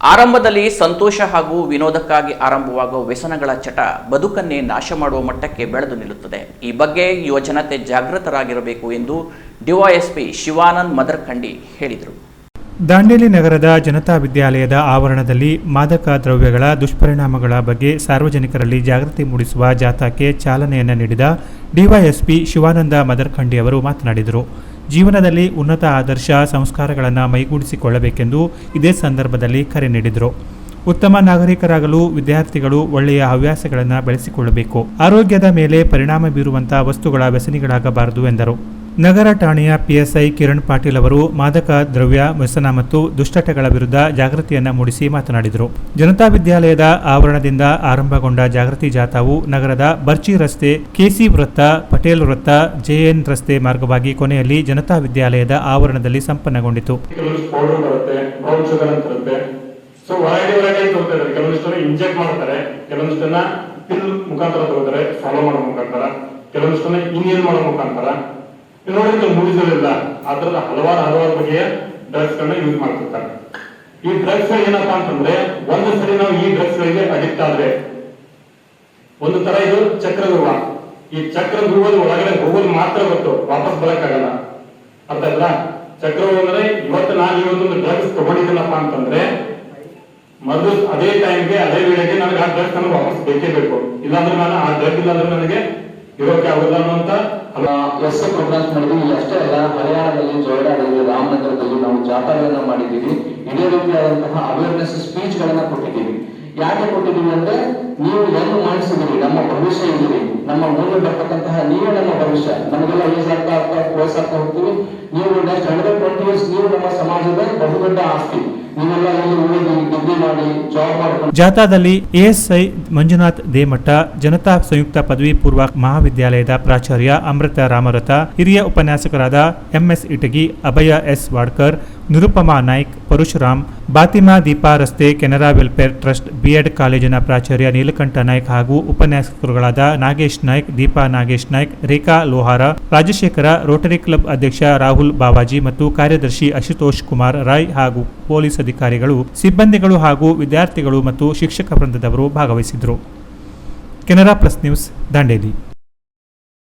ಆರಂಭದಲ್ಲಿ ಸಂತೋಷ ಹಾಗೂ ವಿನೋದಕ್ಕಾಗಿ ಆರಂಭವಾಗುವ ವ್ಯಸನಗಳ ಚಟ ಬದುಕನ್ನೇ ನಾಶ ಮಾಡುವ ಮಟ್ಟಕ್ಕೆ ಬೆಳೆದು ನಿಲ್ಲುತ್ತದೆ. ಈ ಬಗ್ಗೆ ಯುವ ಜನತೆ ಜಾಗೃತರಾಗಿರಬೇಕು ಎಂದು ಡಿವೈಎಸ್ಪಿ ಶಿವಾನಂದ್ ಮದರ್ಖಂಡಿ ಹೇಳಿದರು. ದಾಂಡೇಲಿ ನಗರದ ಜನತಾ ವಿದ್ಯಾಲಯದ ಆವರಣದಲ್ಲಿ ಮಾದಕ ದ್ರವ್ಯಗಳ ದುಷ್ಪರಿಣಾಮಗಳ ಬಗ್ಗೆ ಸಾರ್ವಜನಿಕರಲ್ಲಿ ಜಾಗೃತಿ ಮೂಡಿಸುವ ಜಾಥಾಕ್ಕೆ ಚಾಲನೆಯನ್ನು ನೀಡಿದ ಡಿವೈಎಸ್ಪಿ ಶಿವಾನಂದ ಮದರ್ಖಂಡಿ ಅವರು ಮಾತನಾಡಿದರು. ಜೀವನದಲ್ಲಿ ಉನ್ನತ ಆದರ್ಶ ಸಂಸ್ಕಾರಗಳನ್ನು ಮೈಗೂಡಿಸಿಕೊಳ್ಳಬೇಕೆಂದು ಇದೇ ಸಂದರ್ಭದಲ್ಲಿ ಕರೆ ನೀಡಿದರು. ಉತ್ತಮ ನಾಗರಿಕರಾಗಲು ವಿದ್ಯಾರ್ಥಿಗಳು ಒಳ್ಳೆಯ ಹವ್ಯಾಸಗಳನ್ನು ಬೆಳೆಸಿಕೊಳ್ಳಬೇಕು. ಆರೋಗ್ಯದ ಮೇಲೆ ಪರಿಣಾಮ ಬೀರುವಂತಹ ವಸ್ತುಗಳ ವ್ಯಸನಿಗಳಾಗಬಾರದು ಎಂದರು. ನಗರ ಠಾಣೆಯ ಪಿಎಸ್ಐ ಕಿರಣ್ ಪಾಟೀಲ್ ಅವರು ಮಾದಕ ದ್ರವ್ಯ, ವ್ಯಸನ ಮತ್ತು ದುಶ್ಚಟಗಳ ವಿರುದ್ಧ ಜಾಗೃತಿಯನ್ನ ಮೂಡಿಸಿ ಮಾತನಾಡಿದರು. ಜನತಾ ವಿದ್ಯಾಲಯದ ಆವರಣದಿಂದ ಆರಂಭಗೊಂಡ ಜಾಗೃತಿ ಜಾಥಾವು ನಗರದ ಬರ್ಚಿ ರಸ್ತೆ, ಕೆಸಿ ವೃತ್ತ, ಪಟೇಲ್ ವೃತ್ತ, ಜೆಎನ್ ರಸ್ತೆ ಮಾರ್ಗವಾಗಿ ಕೊನೆಯಲ್ಲಿ ಜನತಾ ವಿದ್ಯಾಲಯದ ಆವರಣದಲ್ಲಿ ಸಂಪನ್ನಗೊಂಡಿತು. ಮಾಡೋ ಮುಖಾಂತರ. ನೋಡಿ ಮುಗಿಸಲಿಲ್ಲ ಅದರ ಹಲವಾರು ಹಲವಾರು ಬಗೆಯ ಡ್ರಗ್ಸ್ ಗಳನ್ನ ಯೂಸ್ ಮಾಡ್ತಿರ್ತಾರೆ. ಈ ಡ್ರಗ್ಸ್ ಏನಪ್ಪಾ ಅಂತಂದ್ರೆ ಒಂದು ಸರಿ ನಾವು ಈ ಡ್ರಗ್ಸ್ ಗಳಿಗೆ ಅಡಿಕ್ಟ್ ಆದ್ರೆ, ಒಂದು ತರ ಇದು ಚಕ್ರಧ್ರುವ ಈ ಚಕ್ರಧ್ರುವದ ಒಳಗಡೆ ಹೋಗೋದು ಮಾತ್ರ ಗೊತ್ತು, ವಾಪಸ್ ಬರಕ್ಕಾಗಲ್ಲ. ಅರ್ಥ ಅಲ್ಲ ಚಕ್ರವು ಅಂದ್ರೆ ಇವತ್ತು ನಾನು ಇವತ್ತೊಂದು ಡ್ರಗ್ಸ್ ತಗೊಂಡಿದ್ದೀನಪ್ಪ ಅಂತಂದ್ರೆ ಮೊದಲು ಅದೇ ಟೈಮ್ಗೆ ಅದೇ ವೇಳೆಗೆ ನನಗೆ ಆ ಡ್ರಗ್ಸ್ ನನಗೆ ವಾಪಸ್ ಬೇಕೇ ಬೇಕು. ಇಲ್ಲಾಂದ್ರೆ ನಾನು ಆ ಡ್ರಗ್ ಇಲ್ಲಾಂದ್ರೆ ನನಗೆ ಇರೋಕೆ ಆಗುದಿಲ್ಲ ಅನ್ನುವಂತ ಎಸ್ ಪ್ರೋಗ್ರಾಮ್ಸ್ ಮಾಡಿದ್ವಿ. ಅಷ್ಟೇ ಅಲ್ಲ ಹರಿಯಾಣದಲ್ಲಿ ಜೋಯ್ಡಾದಲ್ಲಿ ರಾಮನಗರದಲ್ಲಿ ನಾವು ಜಾಥಾಗಳನ್ನ ಮಾಡಿದ್ದೀವಿ. ಇದೇ ರೀತಿಯಾದಂತಹ ಅವೇರ್ನೆಸ್ ಸ್ಪೀಚ್ ಗಳನ್ನ ಕೊಟ್ಟಿದ್ದೀವಿ. ಯಾಕೆ ಕೊಟ್ಟಿದ್ದೀವಿ ಅಂದ್ರೆ, ನೀವು ಏನು ಮಾಡಿಸಿದಿರಿ ನಮ್ಮ ಭವಿಷ್ಯ ಇದ್ದೀರಿ ನಮ್ಮ ಮುಂದೆ ಬರ್ತಕ್ಕಂತಹ ನೀವೇ ನಮ್ಮ ಭವಿಷ್ಯ. ನಮಗೆಲ್ಲ ಏಜ್ ಆಗ್ತಾ ಆಗ್ತಾ ಹೋಗ್ತೀವಿ. ನೀವು ನೆಕ್ಸ್ಟ್ ಹಂಡ್ರೆಡ್ ಟ್ವೆಂಟಿ ಇಯರ್ಸ್ ನೀವು ನಮ್ಮ ಸಮಾಜದ ಬಹುದೊಡ್ಡ ಆಸ್ತಿ. ಜಾಥಾದಲ್ಲಿ ಎಎಸ್ಐ ಮಂಜುನಾಥ್ ದೇಮಠ, ಜನತಾ ಸಂಯುಕ್ತ ಪದವಿ ಪೂರ್ವ ಮಹಾವಿದ್ಯಾಲಯದ ಪ್ರಾಚಾರ್ಯ ಅಮೃತ ರಾಮರಥ, ಹಿರಿಯ ಉಪನ್ಯಾಸಕರಾದ ಎಂಎಸ್ ಇಟಗಿ, ಅಭಯ ಎಸ್ ವಾಡ್ಕರ್, ನಿರುಪಮಾ ನಾಯ್ಕ್, ಪರಶುರಾಮ್, ಬಾತಿಮಾ ದೀಪಾ ರಸ್ತೆ, ಕೆನರಾ ವೆಲ್ಫೇರ್ ಟ್ರಸ್ಟ್ ಬಿಎಡ್ ಕಾಲೇಜಿನ ಪ್ರಾಚಾರ್ಯ ನೀಲಕಂಠ ನಾಯ್ಕ್ ಹಾಗೂ ಉಪನ್ಯಾಸಕರುಗಳಾದ ನಾಗೇಶ್ ನಾಯ್ಕ್, ದೀಪಾ ನಾಗೇಶ್ ನಾಯ್ಕ್, ರೇಖಾ ಲೋಹಾರ ರಾಜಶೇಖರ, ರೋಟರಿ ಕ್ಲಬ್ ಅಧ್ಯಕ್ಷ ರಾಹುಲ್ ಬಾಬಾಜಿ ಮತ್ತು ಕಾರ್ಯದರ್ಶಿ ಅಶುತೋಷ್ ಕುಮಾರ್ ರಾಯ್ ಹಾಗೂ ಪೊಲೀಸ್ ಅಧಿಕಾರಿಗಳು, ಸಿಬ್ಬಂದಿಗಳು ಹಾಗೂ ವಿದ್ಯಾರ್ಥಿಗಳು ಮತ್ತು ಶಿಕ್ಷಕ ವೃಂದದವರು ಭಾಗವಹಿಸಿದರು ಕೆನರಾ ಪ್ಲಸ್ ನ್ಯೂಸ್, ದಾಂಡೇಲಿ.